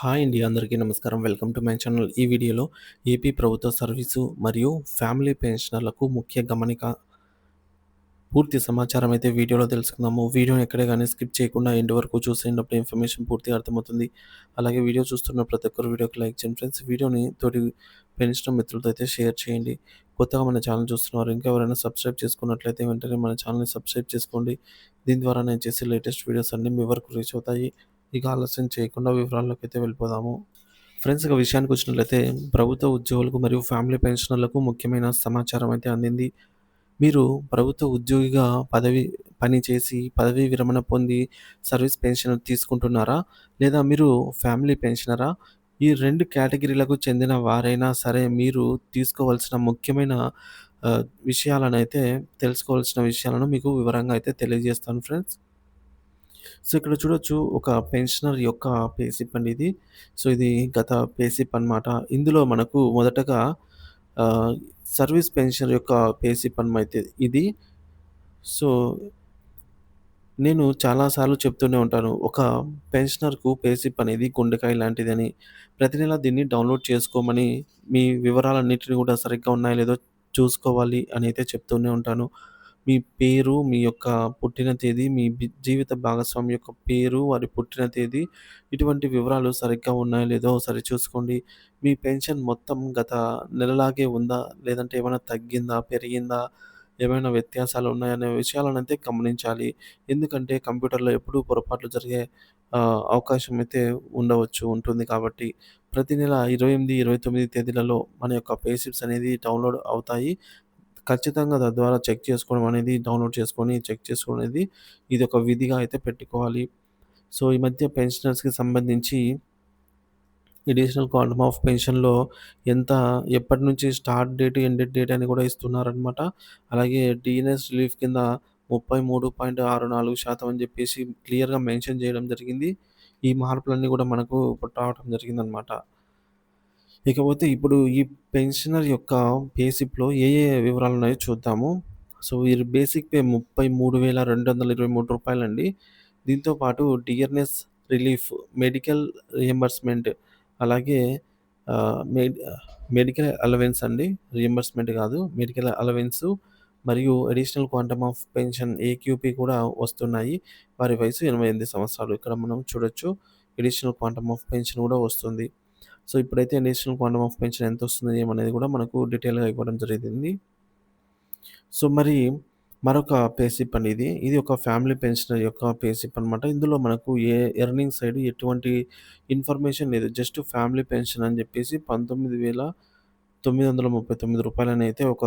Hi అండి అందరికీ నమస్కారం. Welcome to my channel. ఈ వీడియోలో ఏపీ ప్రభుత్వ సర్వీసు మరియు ఫ్యామిలీ పెన్షనర్లకు ముఖ్య గమనిక పూర్తి సమాచారం అయితే వీడియోలో తెలుసుకుందాము. వీడియోని ఎక్కడే కానీ స్కిప్ చేయకుండా ఎండ్ వరకు చూసేటప్పుడు ఇన్ఫర్మేషన్ పూర్తిగా అర్థమవుతుంది. అలాగే వీడియో చూస్తున్న ప్రతి ఒక్కరు వీడియోకి లైక్ చేయండి ఫ్రెండ్స్. వీడియోని తోటి పెన్షన్ మిత్రులతో అయితే షేర్ చేయండి. కొత్తగా మన ఛానల్ చూస్తున్నారు ఇంకా ఎవరైనా సబ్స్క్రైబ్ చేసుకున్నట్లయితే వెంటనే మన ఛానల్ని సబ్స్క్రైబ్ చేసుకోండి. దీని ద్వారా నేను చేసే లేటెస్ట్ వీడియోస్ అన్నీ మీ వరకు రీచ్ అవుతాయి. ఇక ఆలస్యం చేయకుండా వివరాల్లోకి అయితే వెళ్ళిపోదాము. ఫ్రెండ్స్ ఇక విషయానికి వచ్చినట్లయితే ప్రభుత్వ ఉద్యోగులకు మరియు ఫ్యామిలీ పెన్షనర్లకు ముఖ్యమైన సమాచారం అయితే అందింది. మీరు ప్రభుత్వ ఉద్యోగిగా పదవి పని చేసి పదవీ విరమణ పొంది సర్వీస్ పెన్షన్ తీసుకుంటున్నారా? లేదా మీరు ఫ్యామిలీ పెన్షనరా? ఈ రెండు కేటగిరీలకు చెందిన వారైనా సరే మీరు తీసుకోవాల్సిన ముఖ్యమైన విషయాలను అయితే తెలుసుకోవాల్సిన విషయాలను మీకు వివరంగా అయితే తెలియజేస్తాను ఫ్రెండ్స్. సో ఇక్కడ చూడొచ్చు ఒక పెన్షనర్ యొక్క పేసిప్ అండి ఇది సో ఇది గత పేసిప్ అన్నమాట ఇందులో మనకు మొదటగా సర్వీస్ పెన్షనర్ యొక్క పేసిప్ అనమైతే ఇది సో నేను చాలాసార్లు చెప్తూనే ఉంటాను. ఒక పెన్షనర్‌కు పేసిప్ అనేది గుండెకాయ లాంటిదని. ప్రతి నెల దీన్ని డౌన్‌లోడ్ చేసుకోమని, మీ వివరాలన్నింటినీ కూడా సరిగ్గా ఉన్నాయో లేదో చూసుకోవాలి అని అయితే చెప్తూనే ఉంటాను. మీ పేరు, మీ యొక్క పుట్టిన తేదీ, మీ జీవిత భాగస్వామి యొక్క పేరు, వారి పుట్టిన తేదీ, ఇటువంటి వివరాలు సరిగ్గా ఉన్నాయో లేదో ఒకసారి చూసుకోండి. మీ పెన్షన్ మొత్తం గత నెలలాగే ఉందా? లేదంటే ఏమైనా తగ్గిందా? పెరిగిందా? ఏమైనా వ్యత్యాసాలు ఉన్నాయనే అయితే గమనించాలి. ఎందుకంటే కంప్యూటర్‌లో ఎప్పుడూ పొరపాట్లు జరిగే అవకాశం అయితే ఉండవచ్చు, ఉంటుంది కాబట్టి ప్రతి నెల 28, 29 తేదీలలో మన యొక్క పేషిప్స్ అనేది డౌన్‌లోడ్ అవుతాయి. ఖచ్చితంగా తద్వారా చెక్ చేసుకోవడం అనేది డౌన్‌లోడ్ చేసుకొని చెక్ చేసుకోవడం అనేది ఒక విధిగా అయితే పెట్టుకోవాలి. సో, ఈ మధ్య పెన్షనర్స్‌కి సంబంధించి అడిషనల్ క్వాంటమ్ ఆఫ్ పెన్షన్‌లో ఎంత ఎప్పటి నుంచి స్టార్ట్ డేట్, ఎండ్ డేట్ అని కూడా ఇస్తున్నారనమాట. అలాగే డీఎన్ఎస్ రిలీఫ్ కింద 33.64% అని చెప్పేసి క్లియర్‌గా మెన్షన్ చేయడం జరిగింది. ఈ మార్పులన్నీ కూడా మనకు ఇప్పుడు రావడం జరిగిందనమాట. ఇకపోతే ఇప్పుడు ఈ పెన్షనర్ యొక్క పేసిప్లో ఏ ఏ వివరాలు వివరాలున్నాయో చూద్దాము. సో, వీరి బేసిక్ పే ముప్పై మూడు వేల రెండు వందల ఇరవై మూడు రూపాయలు అండి. దీంతో పాటు డియర్‌నెస్ రిలీఫ్, మెడికల్ రియంబర్స్‌మెంట్ అలాగే మెడికల్ అలవెన్స్ అండి. రియంబర్స్‌మెంట్ కాదు. మెడికల్ అలవెన్స్ మరియు additional quantum of pension AQP కూడా వస్తున్నాయి. వారి వయసు 88 సంవత్సరాలు. ఇక్కడ మనం చూడొచ్చు. అడిషనల్ క్వాంటమ్ ఆఫ్ పెన్షన్ కూడా వస్తుంది. సో, ఇప్పుడైతే నేషనల్ క్వాంటమ్ ఆఫ్ పెన్షన్ ఎంత వస్తుంది ఏమనేది కూడా మనకు డీటెయిల్‌గా ఇవ్వడం జరిగింది. సో, మరి మరొక పేసిప్ అండి ఇది. ఇది ఒక ఫ్యామిలీ పెన్షనర్ యొక్క పేసిప్ అనమాట. ఇందులో మనకు ఏ ఎర్నింగ్ సైడ్ ఎటువంటి ఇన్ఫర్మేషన్ లేదు. జస్ట్ ఫ్యామిలీ పెన్షన్ అని చెప్పేసి రూ. 19,939 అని అయితే ఒక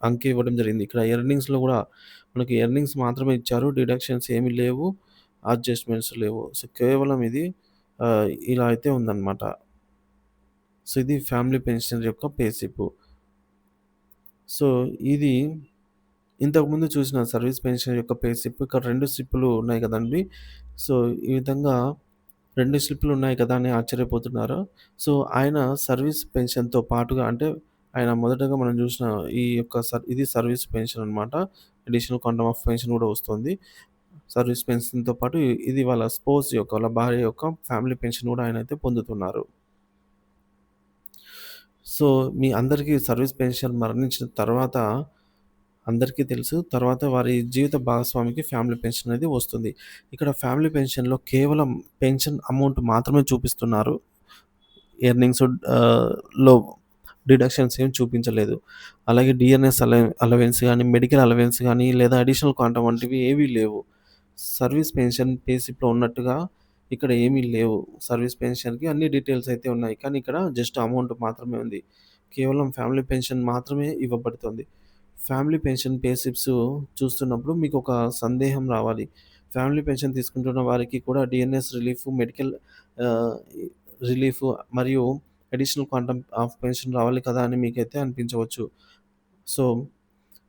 అంకె ఇవ్వడం జరిగింది. ఇక్కడ ఎర్నింగ్స్‌లో కూడా మనకి ఎర్నింగ్స్ మాత్రమే ఇచ్చారు. డిడక్షన్స్ ఏమి లేవు. అడ్జస్ట్‌మెంట్స్ లేవు. సో, కేవలం ఇది ఇలా అయితే ఉందన్నమాట. సో, ఇది ఫ్యామిలీ పెన్షన్ యొక్క పేసిపు సో, ఇది ఇంతకుముందు చూసిన సర్వీస్ పెన్షన్ యొక్క పేసిప్ ఇక్కడ రెండు స్లిప్పులు ఉన్నాయి కదండి సో, ఈ విధంగా రెండు స్లిప్పులు ఉన్నాయి కదా! అని ఆశ్చర్యపోతున్నారు సో, ఆయన సర్వీస్ పెన్షన్‌తో పాటుగా అంటే ఆయన మొదటగా మనం చూసిన ఈ యొక్క సర్ ఇది సర్వీస్ పెన్షన్ అనమాట. అడిషనల్ క్వాంటమ్ ఆఫ్ పెన్షన్ కూడా వస్తుంది. సర్వీస్ పెన్షన్‌తో పాటు ఇది వాళ్ళ స్పోర్ట్స్ యొక్క వాళ్ళ భార్య యొక్క ఫ్యామిలీ పెన్షన్ కూడా ఆయన అయితే పొందుతున్నారు. సో, మీ అందరికీ సర్వీస్ పెన్షన్ మరణించిన తర్వాత అందరికీ తెలుసు. తర్వాత వారి జీవిత భాగస్వామికి ఫ్యామిలీ పెన్షన్ అనేది వస్తుంది. ఇక్కడ ఫ్యామిలీ పెన్షన్‌లో కేవలం పెన్షన్ అమౌంట్ మాత్రమే చూపిస్తున్నారు. ఎర్నింగ్స్లో డిడక్షన్స్ ఏమి చూపించలేదు. అలాగే డిఎన్ఎస్ అలె అలవెన్స్ కానీ మెడికల్ అలవెన్స్ కానీ లేదా అడిషనల్ క్వాంటమ్ వంటివి ఏవీ లేవు. సర్వీస్ పెన్షన్ పేసిప్లో ఉన్నట్టుగా ఇక్కడ ఏమీ లేవు. సర్వీస్ పెన్షన్‌కి అన్ని డీటెయిల్స్ అయితే ఉన్నాయి. కానీ ఇక్కడ జస్ట్ అమౌంట్ మాత్రమే ఉంది. కేవలం ఫ్యామిలీ పెన్షన్ మాత్రమే ఇవ్వబడుతుంది. ఫ్యామిలీ పెన్షన్ పేసిప్స్ చూస్తున్నప్పుడు మీకు ఒక సందేహం రావాలి. ఫ్యామిలీ పెన్షన్ తీసుకుంటున్న వారికి కూడా డిఎన్ఎస్ రిలీఫ్, మెడికల్ రిలీఫ్ మరియు అడిషనల్ క్వాంటమ్ ఆఫ్ పెన్షన్ రావాలి కదా! అని మీకైతే అనిపించవచ్చు. సో,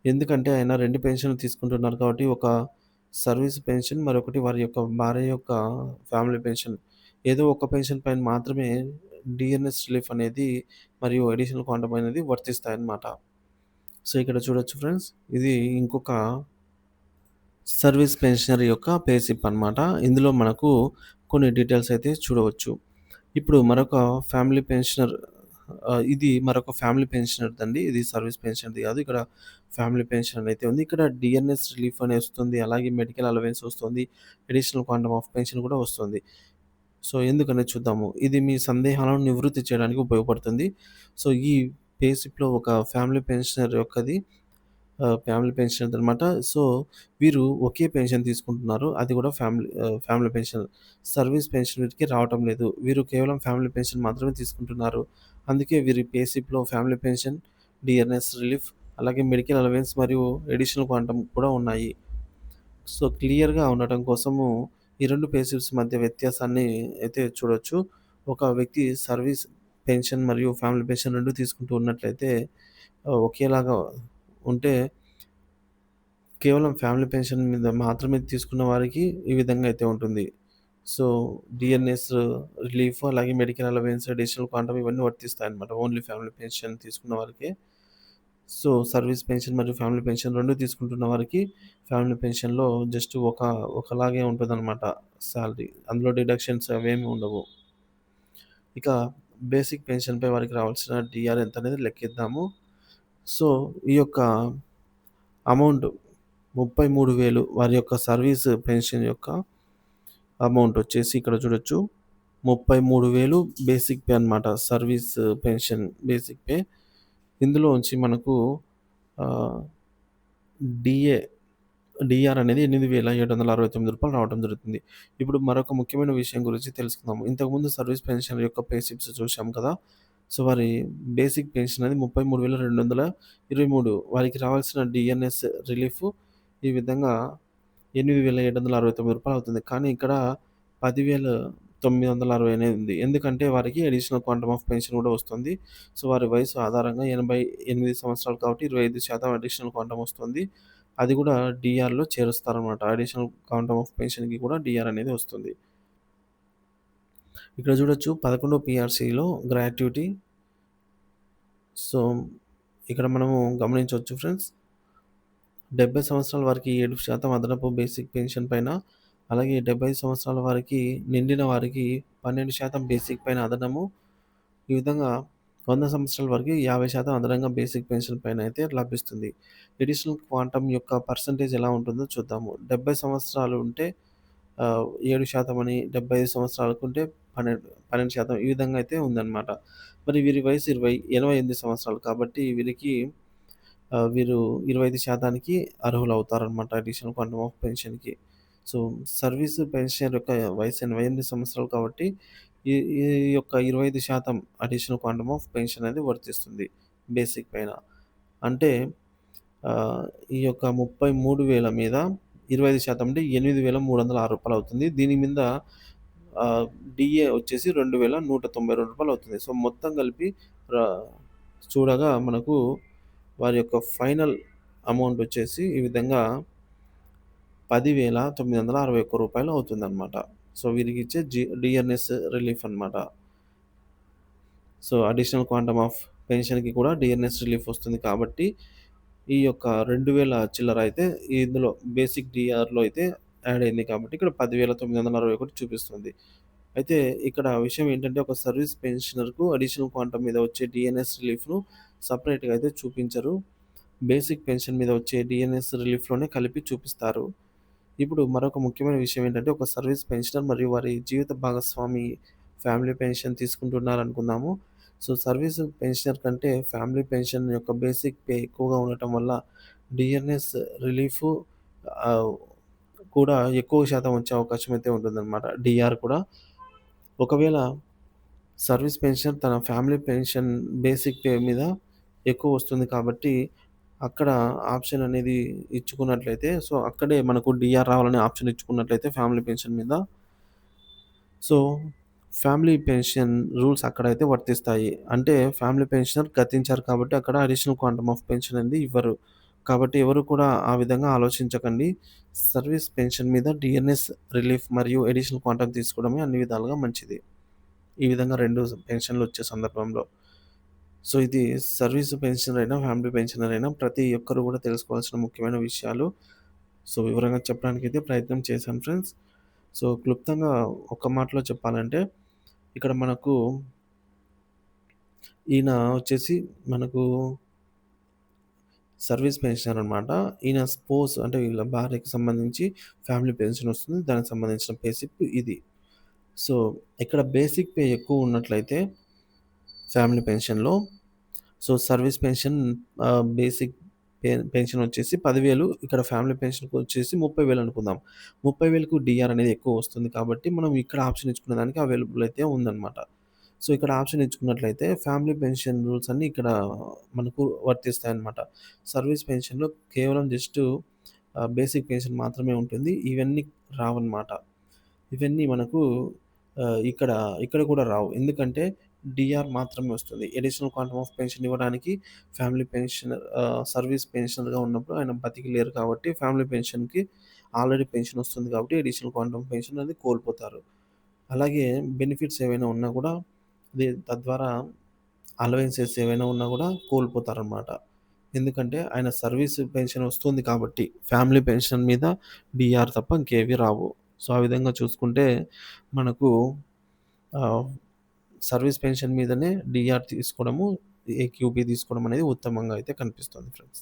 ఎందుకంటే ఆయన రెండు పెన్షన్‌లు తీసుకుంటున్నారు కాబట్టి ఒక సర్వీస్ పెన్షన్, మరొకటి వారి యొక్క భార్య యొక్క ఫ్యామిలీ పెన్షన్. ఏదో ఒక పెన్షన్ పైన మాత్రమే డిఎన్ఎస్ రిలీఫ్ అనేది మరియు అడిషనల్ క్వాంటమ్ అనేది వర్తిస్తాయన్నమాట. సో, ఇక్కడ చూడొచ్చు ఫ్రెండ్స్. ఇది ఇంకొక సర్వీస్ పెన్షనర్ యొక్క పేసిప్ అనమాట. ఇందులో మనకు కొన్ని డీటెయిల్స్ అయితే చూడవచ్చు. ఇప్పుడు మరొక ఫ్యామిలీ పెన్షనర్ ఇది మరొక ఫ్యామిలీ పెన్షనర్‌దండి. ఇది సర్వీస్ పెన్షన్‌ది కాదు ఇక్కడ ఫ్యామిలీ పెన్షన్ అయితే ఉంది. ఇక్కడ డిఎన్ఎస్ రిలీఫ్ అని వస్తుంది. అలాగే మెడికల్ అలవెన్స్ వస్తుంది. అడిషనల్ క్వాంటమ్ ఆఫ్ పెన్షన్ కూడా వస్తుంది. సో, ఎందుకనే చూద్దాము. ఇది మీ సందేహాలను నివృత్తి చేయడానికి ఉపయోగపడుతుంది. సో, ఈ పే ఒక ఫ్యామిలీ పెన్షనర్ యొక్కది ఫ్యామిలీ పెన్షన్ అనమాట సో, వీరు ఒకే పెన్షన్ తీసుకుంటున్నారు. అది కూడా family family pension. Service pension వీరికి రావటం లేదు. వీరు కేవలం ఫ్యామిలీ పెన్షన్ మాత్రమే తీసుకుంటున్నారు. అందుకే వీరి పేసిప్లో ఫ్యామిలీ పెన్షన్, డిఎన్ఎస్ రిలీఫ్, అలాగే మెడికల్ అలవెన్స్ మరియు ఎడిషనల్ క్వాంటమ్ కూడా ఉన్నాయి. సో, క్లియర్‌గా ఉండటం కోసము ఈ రెండు పేసిప్స్ మధ్య వ్యత్యాసాన్ని అయితే చూడొచ్చు. ఒక వ్యక్తి సర్వీస్ పెన్షన్ మరియు ఫ్యామిలీ పెన్షన్ రెండు తీసుకుంటూ ఉన్నట్లయితే ఒకేలాగా ఉంటే కేవలం ఫ్యామిలీ పెన్షన్ మీద మాత్రమే తీసుకున్న వారికి ఈ విధంగా అయితే ఉంటుంది. సో, డిఎన్ఎస్ రిలీఫ్ అలాగే మెడికల్ అలవెన్స్, అడిషనల్ క్వాంటమ్ ఇవన్నీ వర్తిస్తాయన్నమాట. ఓన్లీ ఫ్యామిలీ పెన్షన్ తీసుకున్న వారికి సో, సర్వీస్ పెన్షన్ మరియు ఫ్యామిలీ పెన్షన్ రెండు తీసుకుంటున్న వారికి ఫ్యామిలీ పెన్షన్‌లో జస్ట్ ఒక ఒకలాగే ఉంటదనమాట సాలరీ. అందులో డిడక్షన్స్ అవేమీ ఉండవు. ఇక బేసిక్ పెన్షన్‌పై వారికి రావాల్సిన డిఆర్ఎన్ అనేది లెక్కిద్దాము. సో, ఈ యొక్క అమౌంట్ 33,000 వారి యొక్క సర్వీస్ పెన్షన్ యొక్క అమౌంట్ వచ్చేసి ఇక్కడ చూడొచ్చు. 33,000 బేసిక్ పే అనమాట. Service pension basic pay. ఇందులోంచి మనకు డిఏ డిఆర్ అనేది ఎనిమిది వేల ఏడు వందల అరవై తొమ్మిది రూపాయలు రావడం జరుగుతుంది. ఇప్పుడు మరొక ముఖ్యమైన విషయం గురించి తెలుసుకుందాము. ఇంతకుముందు సర్వీస్ పెన్షన్ యొక్క పే స్లిప్స్ చూసాం కదా! సో, వారి బేసిక్ పెన్షన్ అనేది 33,223 వారికి రావాల్సిన డిఎన్ఎస్ రిలీఫ్ ఈ విధంగా ఎనిమిది వేల ఏడు వందల అరవై తొమ్మిది రూపాయలు అవుతుంది. కానీ ఇక్కడ 10,960 అనేది ఉంది. ఎందుకంటే వారికి అడిషనల్ క్వాంటమ్ ఆఫ్ పెన్షన్ కూడా వస్తుంది. సో, వారి వయసు ఆధారంగా 88 సంవత్సరాలు కాబట్టి 25% అడిషనల్ క్వాంటమ్ వస్తుంది. అది కూడా డిఆర్లో చేరుస్తారనమాట. అడిషనల్ క్వాంటమ్ ఆఫ్ పెన్షన్‌కి కూడా డిఆర్ అనేది వస్తుంది. ఇక్కడ చూడొచ్చు 11 పీఆర్‌సీలో గ్రాట్యుటీ సో, ఇక్కడ మనము గమనించవచ్చు ఫ్రెండ్స్. 70 సంవత్సరాల వారికి ఏడు శాతం అదనపు బేసిక్ పెన్షన్ పైన, అలాగే 75 సంవత్సరాల వారికి నిండిన వారికి 12% బేసిక్ పైన అదనము. ఈ విధంగా వంద సంవత్సరాల వరకు 50% అదనంగా బేసిక్ పెన్షన్ పైన అయితే లభిస్తుంది. ఎడిషనల్ క్వాంటమ్ యొక్క పర్సెంటేజ్ ఎలా ఉంటుందో చూద్దాము. 70 సంవత్సరాలు ఉంటే ఏడు శాతం అని డెబ్బై ఐదు సంవత్సరాలకు ఉంటే పన్నెండు 12% ఈ విధంగా అయితే ఉందన్నమాట. మరి వీరి వయసు 20 88 సంవత్సరాలు కాబట్టి వీరికి వీరు ఇరవై ఐదు శాతానికి అర్హులు అవుతారనమాట అడిషనల్ క్వాంటమ్ ఆఫ్ పెన్షన్‌కి. సో, సర్వీస్ పెన్షన్ యొక్క వయసు 88 సంవత్సరాలు కాబట్టి ఈ ఈ యొక్క 25% అడిషనల్ క్వాంటమ్ ఆఫ్ పెన్షన్ అనేది వర్తిస్తుంది బేసిక్ పైన. అంటే ఈ యొక్క 33,000 మీద 25% అంటే రూ. 8,306 అవుతుంది. దీని మీద డిఏ వచ్చేసి రెండు వేల నూట తొంభై రెండు రూపాయలు అవుతుంది. సో, మొత్తం కలిపి చూడగా మనకు వారి యొక్క ఫైనల్ అమౌంట్ వచ్చేసి ఈ విధంగా పదివేల తొమ్మిది వందల అరవై ఒక్క రూపాయలు అవుతుందన్నమాట. సో, వీరికి ఇచ్చే జి డిఎన్ఎస్ రిలీఫ్ అనమాట. సో, అడిషనల్ క్వాంటమ్ ఆఫ్ పెన్షన్‌కి కూడా డిఎన్ఎస్ రిలీఫ్ వస్తుంది కాబట్టి ఈ యొక్క 2,000 చిల్లర అయితే ఇందులో బేసిక్ డిఆర్లో అయితే యాడ్ అయింది కాబట్టి ఇక్కడ 10,961 చూపిస్తుంది. అయితే ఇక్కడ విషయం ఏంటంటే ఒక సర్వీస్ పెన్షనర్‌కు అడిషనల్ క్వాంటమ్ మీద వచ్చే డిఎన్ఎస్ రిలీఫ్‌ను సపరేట్గా అయితే చూపించరు. బేసిక్ పెన్షన్ మీద వచ్చే డిఎన్ఎస్ రిలీఫ్‌లోనే కలిపి చూపిస్తారు. ఇప్పుడు మరొక ముఖ్యమైన విషయం ఏంటంటే ఒక సర్వీస్ పెన్షనర్ మరియు వారి జీవిత భాగస్వామి ఫ్యామిలీ పెన్షన్ తీసుకుంటున్నారనుకుందాము. సో, సర్వీస్ పెన్షనర్ కంటే ఫ్యామిలీ పెన్షన్ యొక్క బేసిక్ పే ఎక్కువగా ఉండటం వల్ల డిఎన్ఎస్ రిలీఫ్ కూడా ఎక్కువ శాతం వచ్చే అవకాశం అయితే ఉంటుందన్నమాట. డిఆర్ కూడా. ఒకవేళ సర్వీస్ పెన్షన్ తన ఫ్యామిలీ పెన్షన్ బేసిక్ పే మీద ఎక్కువ వస్తుంది కాబట్టి అక్కడ ఆప్షన్ అనేది ఇచ్చుకున్నట్లయితే సో, అక్కడే మనకు డిఆర్ రావాలనే ఆప్షన్ ఇచ్చుకున్నట్లయితే ఫ్యామిలీ పెన్షన్ మీద సో, ఫ్యామిలీ పెన్షన్ రూల్స్ అక్కడైతే వర్తిస్తాయి. అంటే ఫ్యామిలీ పెన్షనర్ గతించారు కాబట్టి అక్కడ అడిషనల్ క్వాంటమ్ ఆఫ్ పెన్షన్ అనేది ఇవ్వరు. కాబట్టి ఎవరు కూడా ఆ విధంగా ఆలోచించకండి. సర్వీస్ పెన్షన్ మీద డిఎన్ఎస్ రిలీఫ్ మరియు ఎడిషనల్ క్వాంటమ్ తీసుకోవడమే అన్ని విధాలుగా మంచిది. ఈ విధంగా రెండు పెన్షన్‌లు వచ్చే సందర్భంలో. సో, ఇది సర్వీస్ పెన్షనర్ అయినా, ఫ్యామిలీ పెన్షనర్ అయినా ప్రతి ఒక్కరు కూడా తెలుసుకోవాల్సిన ముఖ్యమైన విషయాలు. సో, వివరంగా చెప్పడానికి అయితే ప్రయత్నం చేశాను ఫ్రెండ్స్. సో, క్లుప్తంగా ఒక్క మాటలో చెప్పాలంటే ఇక్కడ మనకు ఈయన వచ్చేసి మనకు సర్వీస్ పెన్షన్ అనమాట. ఈయన స్పోస్ అంటే వీళ్ళ భార్యకి సంబంధించి ఫ్యామిలీ పెన్షన్ వస్తుంది. దానికి సంబంధించిన బేసిక్ ఇది. సో, ఇక్కడ బేసిక్ పే ఎక్కువ ఉన్నట్లయితే family పెన్షన్‌లో so, service pension basic pension వచ్చేసి పదివేలు ఇక్కడ ఫ్యామిలీ పెన్షన్‌కి వచ్చేసి 30,000 అనుకుందాం. ముప్పై వేలకు డిఆర్ అనేది ఎక్కువ వస్తుంది కాబట్టి మనం ఇక్కడ ఆప్షన్ ఇచ్చుకునే దానికి అవైలబుల్ అయితే ఉందన్నమాట. సో, ఇక్కడ ఆప్షన్ ఎంచుకున్నట్లయితే ఫ్యామిలీ పెన్షన్ రూల్స్ అన్నీ ఇక్కడ మనకు వర్తిస్తాయన్నమాట. సర్వీస్ పెన్షన్‌లో కేవలం జస్ట్ బేసిక్ పెన్షన్ మాత్రమే ఉంటుంది. ఇవన్నీ రావన్నమాట. ఇవన్నీ మనకు ఇక్కడ ఇక్కడ కూడా రావు. ఎందుకంటే డిఆర్ మాత్రమే వస్తుంది. అడిషనల్ క్వాంటమ్ ఆఫ్ పెన్షన్ ఇవ్వడానికి ఫ్యామిలీ పెన్షనర్ సర్వీస్ పెన్షనర్‌గా ఉన్నప్పుడు ఆయన బతికి లేరు కాబట్టి ఫ్యామిలీ పెన్షన్‌కి ఆల్రెడీ పెన్షన్ వస్తుంది కాబట్టి అడిషనల్ క్వాంటమ్ పెన్షన్ అనేది కోల్పోతారు. అలాగే బెనిఫిట్స్ ఏవైనా ఉన్నా కూడా తద్వారా అలవెన్సెస్ ఏవైనా ఉన్నా కూడా కోల్పోతారనమాట. ఎందుకంటే ఆయన సర్వీస్ పెన్షన్ వస్తుంది కాబట్టి ఫ్యామిలీ పెన్షన్ మీద డిఆర్ తప్ప ఇంకేవి రావు. సో, ఆ విధంగా చూసుకుంటే మనకు సర్వీస్ పెన్షన్ మీదనే డిఆర్ తీసుకోవడము, ఏక్యూపీ తీసుకోవడం అనేది ఉత్తమంగా అయితే కనిపిస్తుంది ఫ్రెండ్స్.